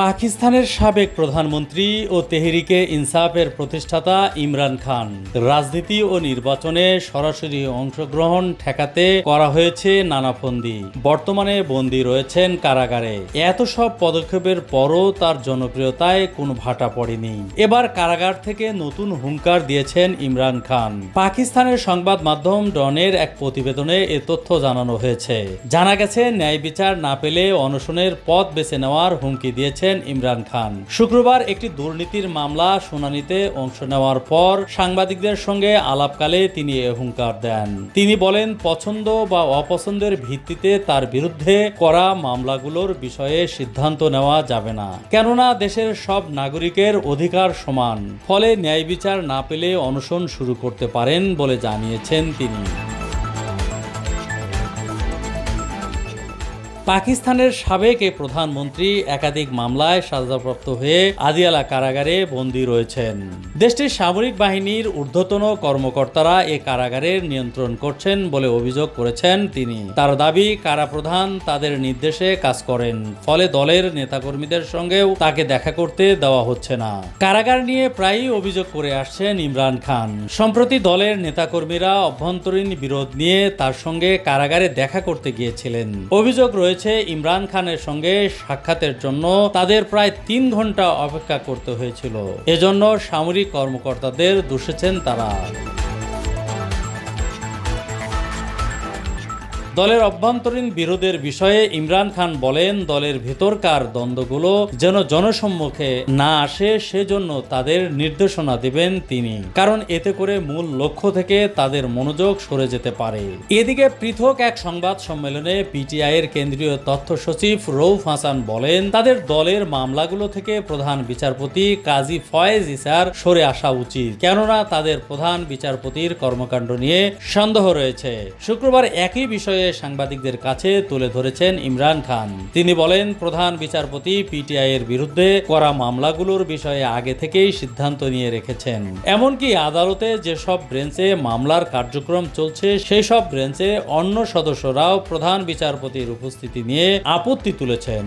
পাকিস্তানের সাবেক প্রধানমন্ত্রী ও তেহরিকে ইনসাফের প্রতিষ্ঠাতা ইমরান খান। রাজনীতি ও নির্বাচনে সরাসরি অংশগ্রহণ ঠেকাতে করা হয়েছে নানাফন্দি বর্তমানে বন্দী রয়েছেন কারাগারে। এত সব পদক্ষেপের পরও তার জনপ্রিয়তায় কোনো ভাটা পড়েনি। এবার কারাগার থেকে নতুন হুঙ্কার দিয়েছেন ইমরান খান। পাকিস্তানের সংবাদ মাধ্যম ডনের এক প্রতিবেদনে এ তথ্য জানানো হয়েছে। জানা গেছে, ন্যায় বিচার না পেলে অনশনের পথ বেছে নেওয়ার হুমকি দিয়েছেন ইমরান খান। শুক্রবার একটি দুর্নীতির মামলা শুনানিতে অংশ নেওয়ার পর সাংবাদিকদের সঙ্গে আলাপকালে তিনি এ হুঙ্কার দেন। তিনি বলেন, পছন্দ বা অপছন্দের ভিত্তিতে তার বিরুদ্ধে করা মামলাগুলোর বিষয়ে সিদ্ধান্ত নেওয়া যাবে না। কেননা দেশের সব নাগরিকের অধিকার সমান। ফলে ন্যায় বিচার না পেলে অনশন শুরু করতে পারেন বলে জানিয়েছেন তিনি। পাকিস্তানের সাবেক এ প্রধানমন্ত্রী একাধিক মামলায় সাজাপ্রাপ্ত হয়ে আদিয়ালা কারাগারে বন্দী রয়েছেন। দেশটির সামরিক বাহিনীর ঊর্ধ্বতন কর্মকর্তারা এ কারাগারের নিয়ন্ত্রণ করছেন বলে অভিযোগ করেছেন তিনি। তার দাবি কারাপ্রধান তাদের নির্দেশে কাজ করেন, ফলে দলের নেতাকর্মীদের সঙ্গেও তাকে দেখা করতে দেওয়া হচ্ছে না। কারাগার নিয়ে প্রায়ই অভিযোগ করে আসছেন ইমরান খান। সম্প্রতি দলের নেতাকর্মীরা অভ্যন্তরীণ বিরোধ নিয়ে তার সঙ্গে কারাগারে দেখা করতে গিয়েছিলেন। অভিযোগ রয়েছে ইমরান খানের সঙ্গে সাক্ষাতের জন্য। তাদের প্রায় তিন ঘণ্টা অপেক্ষা করতে হয়েছিল। এজন্য সামরিক কর্মকর্তাদের দোষেছেন তারা। দলের অভ্যন্তরীণ বিরোধের বিষয়ে ইমরান খান বলেন, দলের ভেতরকার দ্বন্দ্বগুলো যেন জনসম্মুখে না আসে, সেজন্য তাদের নির্দেশনা দেবেন তিনি। কারণ এতে করে মূল লক্ষ্য থেকে তাদের মনোযোগ সরে যেতে পারে। এদিকে পৃথক এক সংবাদ সম্মেলনে পিটিআই এর কেন্দ্রীয় তথ্য সচিব রৌফ হাসান বলেন, তাদের দলের মামলাগুলো থেকে প্রধান বিচারপতি কাজী ফয়েজ ইসার সরে আসা উচিত। কেননা তাদের প্রধান বিচারপতির কর্মকাণ্ড নিয়ে সন্দেহ রয়েছে। শুক্রবার একই বিষয়ে সাংবাদিকদের কাছে তুলে ধরেছেন ইমরান খান। তিনি বলেন, প্রধান বিচারপতি পিটিআই এর বিরুদ্ধে করা মামলাগুলোর বিষয়ে আগে থেকেই সিদ্ধান্ত নিয়ে রেখেছেন। এমনকি আদালতে যেসব ব্রেঞ্চে মামলার কার্যক্রম চলছে সেই সব ব্রেঞ্চে অন্য সদস্যরাও প্রধান বিচারপতির উপস্থিতি নিয়ে আপত্তি তুলেছেন।